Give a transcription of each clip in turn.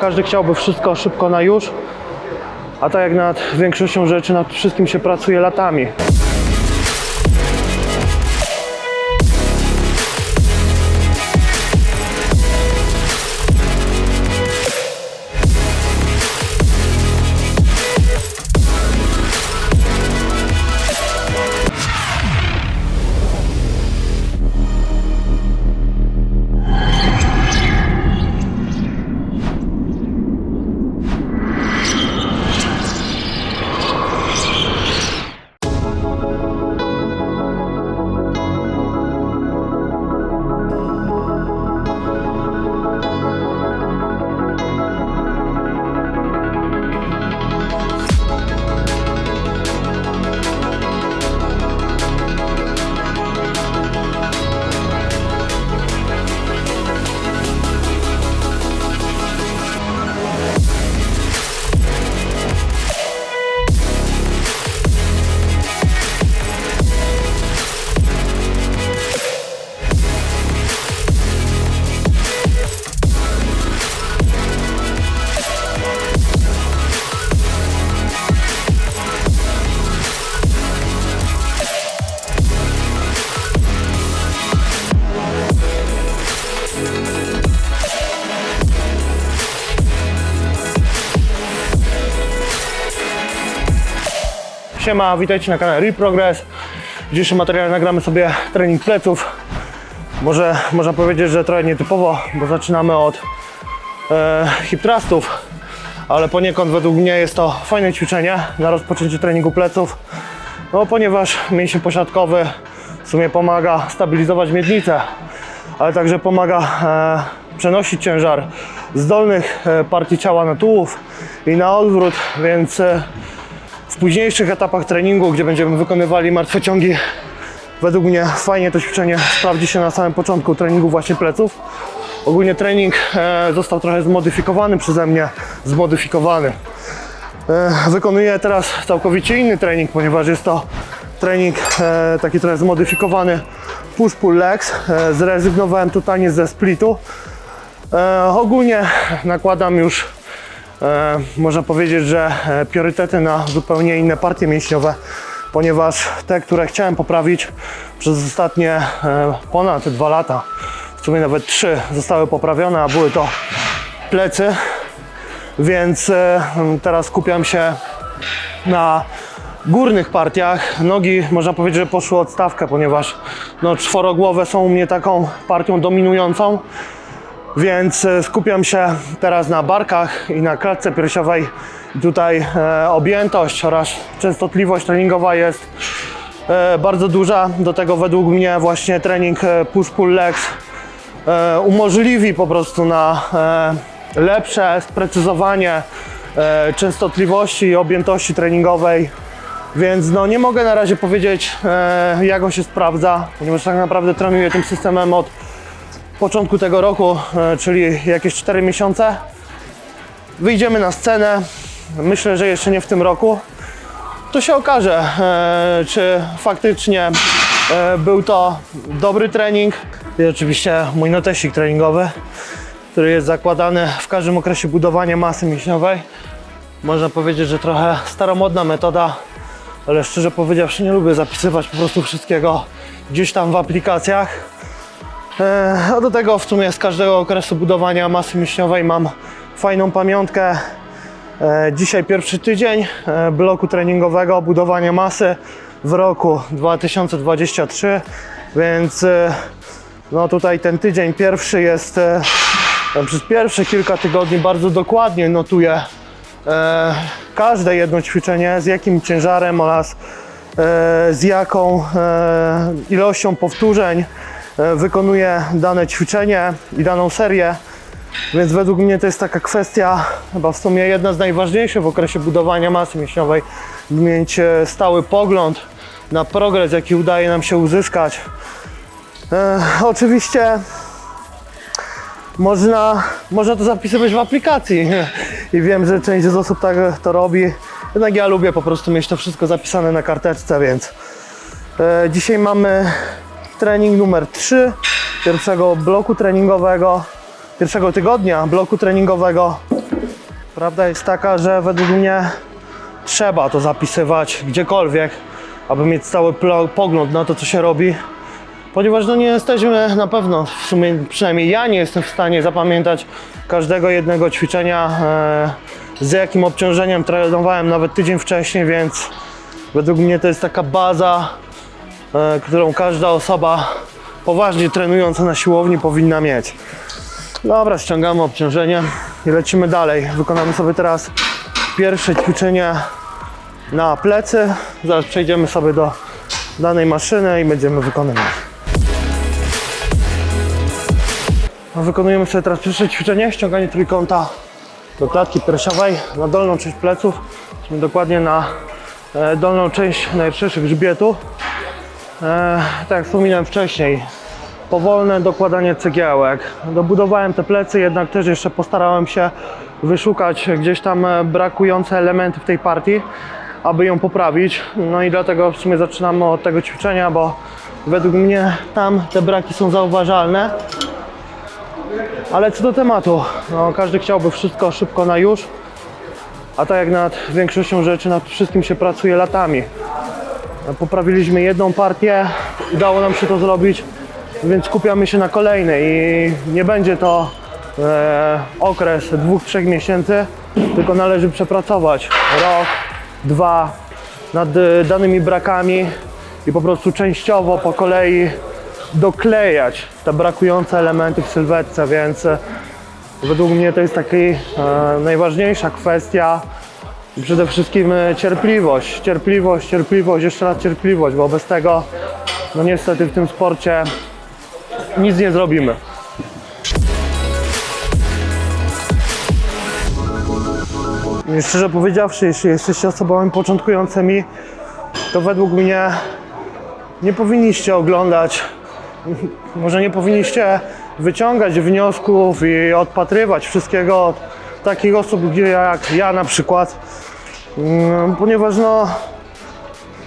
Każdy chciałby wszystko szybko na już, a tak jak nad większością rzeczy, nad wszystkim się pracuje latami. Siema, witajcie na kanale Reprogress. W dzisiejszym materiale nagramy sobie trening pleców. Może można powiedzieć, że trochę nietypowo, bo zaczynamy od e, hip thrustów, ale poniekąd według mnie jest to fajne ćwiczenie na rozpoczęcie treningu pleców, no, ponieważ mięsień posiadkowy w sumie pomaga stabilizować miednicę, ale także pomaga e, przenosić ciężar z dolnych e, partii ciała na tułów i na odwrót, więc e, w późniejszych etapach treningu, gdzie będziemy wykonywali martwe ciągi, według mnie fajnie to ćwiczenie sprawdzi się na samym początku treningu właśnie pleców. Ogólnie trening e, został trochę zmodyfikowany przeze mnie, zmodyfikowany. E, wykonuję teraz całkowicie inny trening, ponieważ jest to trening e, taki trochę zmodyfikowany push-pull legs. Zrezygnowałem totalnie ze splitu. Ogólnie nakładam już można powiedzieć, że e, priorytety na zupełnie inne partie mięśniowe, ponieważ te, które chciałem poprawić przez ostatnie e, ponad dwa lata, w sumie nawet trzy, zostały poprawione, a były to plecy, więc e, teraz skupiam się na górnych partiach. Nogi można powiedzieć, że poszły odstawkę, ponieważ no, czworogłowe są u mnie taką partią dominującą. Więc e, skupiam się teraz na barkach i na klatce piersiowej. Tutaj e, objętość oraz częstotliwość treningowa jest e, bardzo duża. Do tego według mnie właśnie trening push-pull legs umożliwi po prostu na lepsze sprecyzowanie częstotliwości i objętości treningowej. Więc no, nie mogę na razie powiedzieć, jak on się sprawdza, ponieważ tak naprawdę trenuję tym systemem od początku tego roku, e, czyli jakieś 4 miesiące. Wyjdziemy na scenę. Myślę, że jeszcze nie w tym roku. To się okaże, e, czy faktycznie e, był to dobry trening. I oczywiście mój notesik treningowy, który jest zakładany w każdym okresie budowania masy mięśniowej. Można powiedzieć, że trochę staromodna metoda, ale szczerze powiedziawszy nie lubię zapisywać po prostu wszystkiego gdzieś tam w aplikacjach. E, A do tego w sumie z każdego okresu budowania masy mięśniowej mam fajną pamiątkę. E, Dzisiaj pierwszy tydzień e, bloku treningowego budowania masy w roku 2023, więc no tutaj ten tydzień pierwszy jest przez pierwsze kilka tygodni bardzo dokładnie notuję każde jedno ćwiczenie, z jakim ciężarem oraz z jaką ilością powtórzeń e, wykonuję dane ćwiczenie i daną serię. Więc według mnie to jest taka kwestia, chyba w sumie jedna z najważniejszych w okresie budowania masy mięśniowej, by mieć e, stały pogląd na progres, jaki udaje nam się uzyskać. E, oczywiście można, można to zapisywać w aplikacji i wiem, że część z osób tak to robi. Jednak ja lubię po prostu mieć to wszystko zapisane na karteczce, więc e, dzisiaj mamy trening numer 3 pierwszego bloku treningowego, pierwszego tygodnia bloku treningowego. Prawda jest taka, że według mnie trzeba to zapisywać gdziekolwiek, aby mieć cały pogląd na to, co się robi. Ponieważ no nie jesteśmy na pewno, w sumie przynajmniej ja nie jestem w stanie zapamiętać każdego jednego ćwiczenia, e, z jakim obciążeniem trenowałem nawet tydzień wcześniej, więc według mnie to jest taka baza, którą każda osoba poważnie trenująca na siłowni powinna mieć. Dobra, ściągamy obciążenie i lecimy dalej. Wykonamy sobie teraz pierwsze ćwiczenie na plecy. Zaraz przejdziemy sobie do danej maszyny i będziemy wykonywać. Wykonujemy sobie teraz pierwsze ćwiczenie, ściąganie trójkąta do klatki piersiowej na dolną część pleców, czyli dokładnie na e, dolną część najszerszych grzbietu. Tak jak wspominałem wcześniej, powolne dokładanie cegiełek. Dobudowałem te plecy, jednak też jeszcze postarałem się wyszukać gdzieś tam e, brakujące elementy w tej partii, aby ją poprawić. No i dlatego w sumie zaczynamy od tego ćwiczenia, bo według mnie tam te braki są zauważalne. Ale co do tematu, no, każdy chciałby wszystko szybko na już, a tak jak nad większością rzeczy, nad wszystkim się pracuje latami. Poprawiliśmy jedną partię, udało nam się to zrobić, więc skupiamy się na kolejnej i nie będzie to e, okres dwóch, trzech miesięcy, tylko należy przepracować rok, dwa nad e, danymi brakami i po prostu częściowo po kolei doklejać te brakujące elementy w sylwetce, więc e, według mnie to jest taka e, najważniejsza kwestia. I Przede wszystkim e, cierpliwość, cierpliwość, cierpliwość, jeszcze raz cierpliwość, bo bez tego, no niestety w tym sporcie nic nie zrobimy. I Szczerze powiedziawszy, jeśli jesteście osobami początkującymi, to według mnie nie powinniście oglądać, może nie powinniście wyciągać wniosków i odpatrywać wszystkiego od takich osób jak ja na przykład, ponieważ no,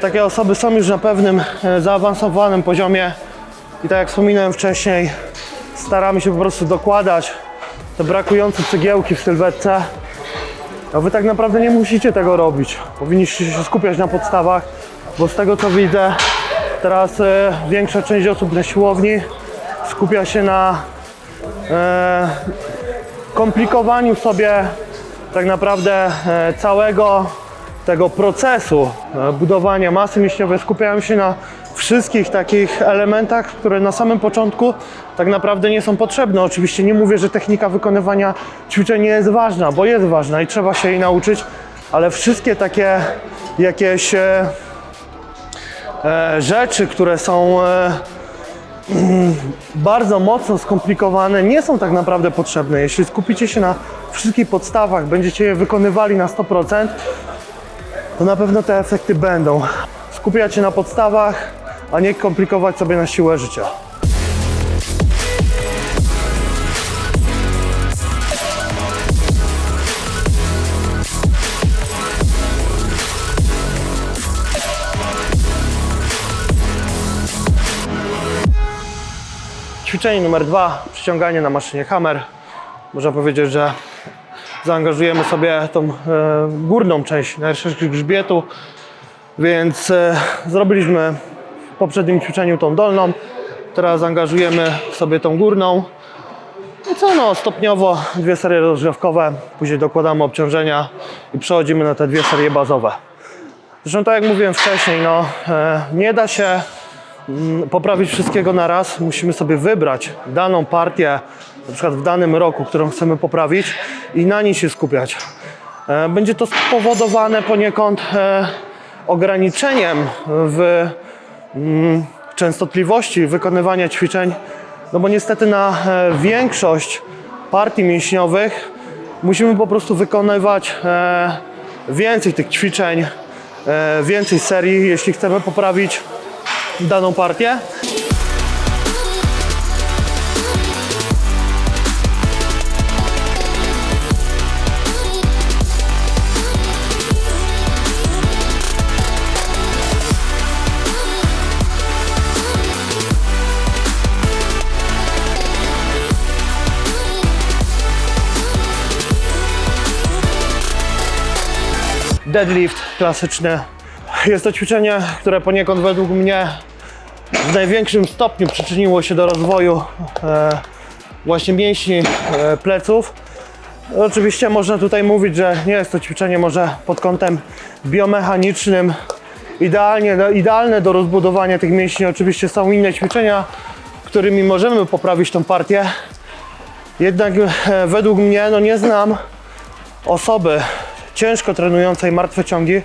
takie osoby są już na pewnym e, zaawansowanym poziomie i tak jak wspominałem wcześniej, staramy się po prostu dokładać te brakujące cegiełki w sylwetce. A wy tak naprawdę nie musicie tego robić. Powinniście się skupiać na podstawach, bo z tego co widzę, teraz e, większa część osób na siłowni skupia się na e, komplikowaniu sobie tak naprawdę e, całego tego procesu e, budowania masy mięśniowej. Skupiają się na wszystkich takich elementach, które na samym początku tak naprawdę nie są potrzebne. Oczywiście nie mówię, że technika wykonywania ćwiczeń nie jest ważna, bo jest ważna i trzeba się jej nauczyć, ale wszystkie takie jakieś e, rzeczy, które są bardzo mocno skomplikowane, nie są tak naprawdę potrzebne. Jeśli skupicie się na wszystkich podstawach, będziecie je wykonywali na 100%, to na pewno te efekty będą. Skupiać się na podstawach, a nie komplikować sobie na siłę życia. Ćwiczenie numer dwa, przyciąganie na maszynie Hammer. Można powiedzieć, że zaangażujemy sobie tą e, górną część najszerszych grzbietu, więc e, zrobiliśmy w poprzednim ćwiczeniu tą dolną, teraz zaangażujemy sobie tą górną. I co no, stopniowo dwie serie rozgrzewkowe, później dokładamy obciążenia i przechodzimy na te dwie serie bazowe. Zresztą tak jak mówiłem wcześniej, no, e, nie da się poprawić wszystkiego na raz. Musimy sobie wybrać daną partię, na przykład w danym roku, którą chcemy poprawić i na niej się skupiać. E, Będzie to spowodowane poniekąd e, ograniczeniem w mm, częstotliwości wykonywania ćwiczeń, no bo niestety na e, większość partii mięśniowych musimy po prostu wykonywać więcej tych ćwiczeń, więcej serii, jeśli chcemy poprawić daną partię. deadlift klasyczne jest to ćwiczenie, które poniekąd według mnie w największym stopniu przyczyniło się do rozwoju e, właśnie mięśni e, pleców. Oczywiście można tutaj mówić, że nie jest to ćwiczenie może pod kątem biomechanicznym idealnie, no, idealne do rozbudowania tych mięśni. Oczywiście są inne ćwiczenia, którymi możemy poprawić tą partię. Jednak e, według mnie no nie znam osoby ciężko trenującej martwe ciągi,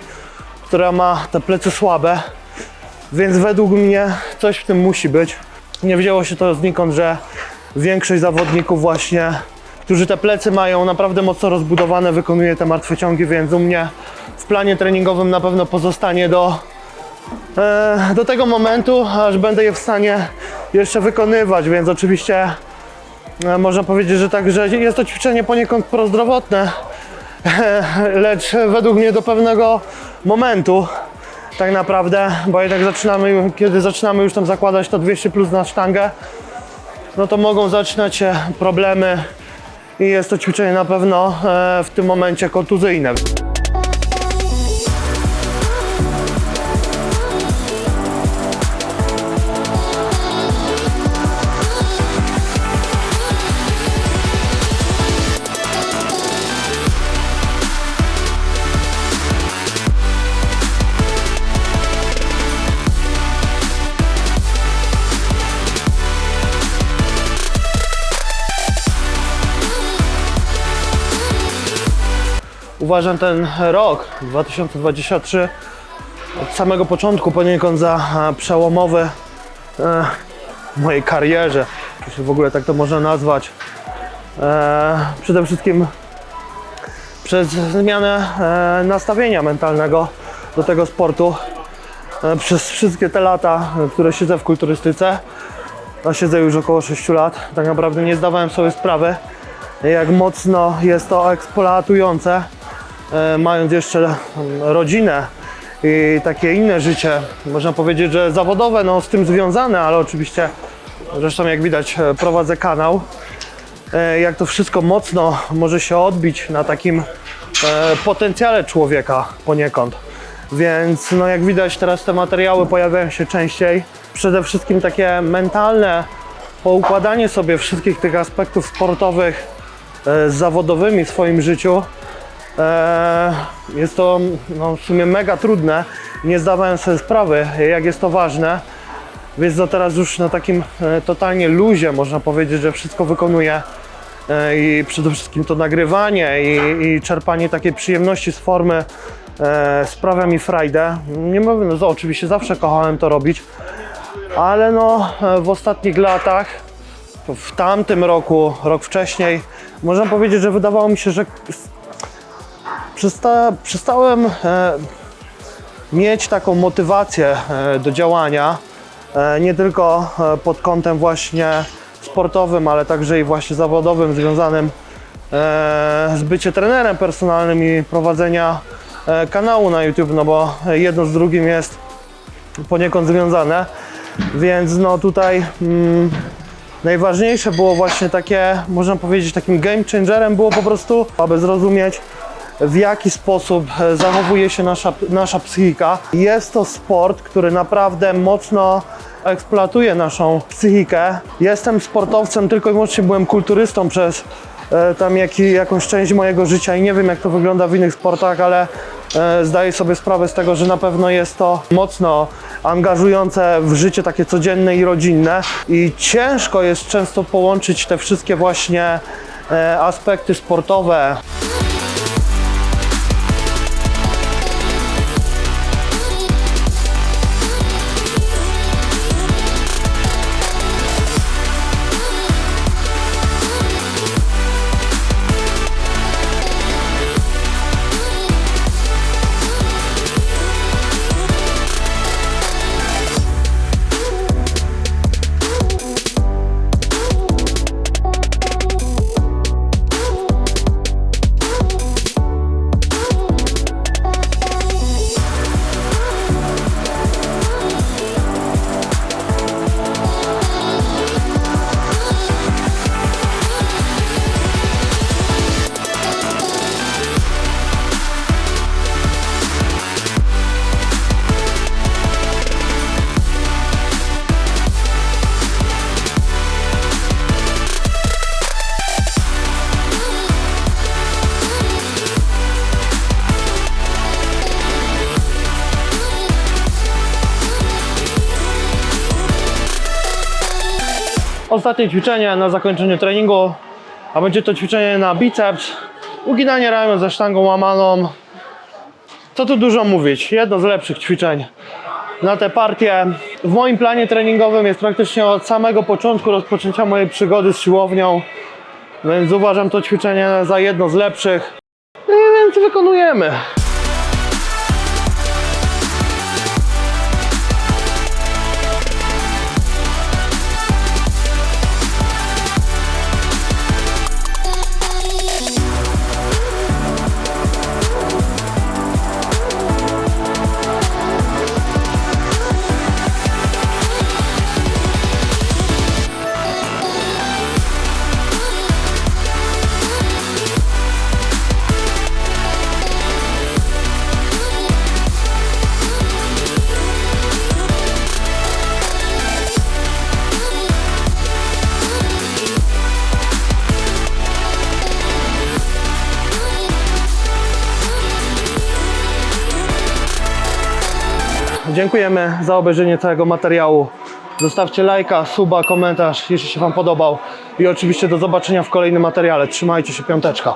która ma te plecy słabe, więc według mnie coś w tym musi być. Nie wzięło się to znikąd, że większość zawodników właśnie, którzy te plecy mają naprawdę mocno rozbudowane, wykonuje te martwe ciągi, więc u mnie w planie treningowym na pewno pozostanie do, e, do tego momentu, aż będę je w stanie jeszcze wykonywać, więc oczywiście e, można powiedzieć, że tak, że jest to ćwiczenie poniekąd prozdrowotne, lecz według mnie do pewnego momentu tak naprawdę, bo jednak zaczynamy, kiedy zaczynamy już tam zakładać to 200 plus na sztangę, no to mogą zaczynać się problemy i jest to ćwiczenie na pewno e, w tym momencie kontuzyjne. Uważam ten rok 2023 od samego początku poniekąd za e, przełomowy e, w mojej karierze, jeśli w ogóle tak to można nazwać. E, Przede wszystkim przez zmianę nastawienia mentalnego do tego sportu. Przez wszystkie te lata, które siedzę w kulturystyce, a siedzę już około 6 lat, tak naprawdę nie zdawałem sobie sprawy, jak mocno jest to eksploatujące, mając jeszcze mm, rodzinę i takie inne życie, można powiedzieć, że zawodowe, no z tym związane, ale oczywiście, zresztą jak widać, e, prowadzę kanał, e, jak to wszystko mocno może się odbić na takim e, potencjale człowieka poniekąd. Więc no jak widać teraz te materiały pojawiają się częściej. Przede wszystkim takie mentalne poukładanie sobie wszystkich tych aspektów sportowych e, z zawodowymi w swoim życiu. E, jest to no, w sumie mega trudne. Nie zdawałem sobie sprawy, jak jest to ważne. Więc no teraz już na takim e, totalnie luzie można powiedzieć, że wszystko wykonuję e, i przede wszystkim to nagrywanie i, i czerpanie takiej przyjemności z formy e, sprawia mi frajdę. Nie mówię, no, oczywiście zawsze kochałem to robić, ale no w ostatnich latach, w tamtym roku, rok wcześniej, można powiedzieć, że wydawało mi się, że przesta, przestałem e, mieć taką motywację e, do działania, e, nie tylko e, pod kątem właśnie sportowym, ale także i właśnie zawodowym, związanym e, z byciem trenerem personalnym i prowadzenia e, kanału na YouTube, no bo jedno z drugim jest poniekąd związane, więc no tutaj mm, najważniejsze było właśnie takie, można powiedzieć, takim game changerem było po prostu, aby zrozumieć, w jaki sposób e, zachowuje się nasza, nasza psychika. Jest to sport, który naprawdę mocno eksploatuje naszą psychikę. Jestem sportowcem, tylko i wyłącznie byłem kulturystą przez e, tam jaki, jakąś część mojego życia i nie wiem jak to wygląda w innych sportach, ale e, zdaję sobie sprawę z tego, że na pewno jest to mocno angażujące w życie takie codzienne i rodzinne i ciężko jest często połączyć te wszystkie właśnie e, aspekty sportowe Ostatnie ćwiczenie na zakończenie treningu, a będzie to ćwiczenie na biceps. Uginanie ramion ze sztangą łamaną. Co tu dużo mówić, jedno z lepszych ćwiczeń na tę partię. W moim planie treningowym jest praktycznie od samego początku rozpoczęcia mojej przygody z siłownią, więc uważam to ćwiczenie za jedno z lepszych. No i więc wykonujemy. Dziękujemy za obejrzenie całego materiału. Zostawcie lajka, suba, komentarz, jeśli się Wam podobał. I oczywiście do zobaczenia w kolejnym materiale. Trzymajcie się, piąteczka.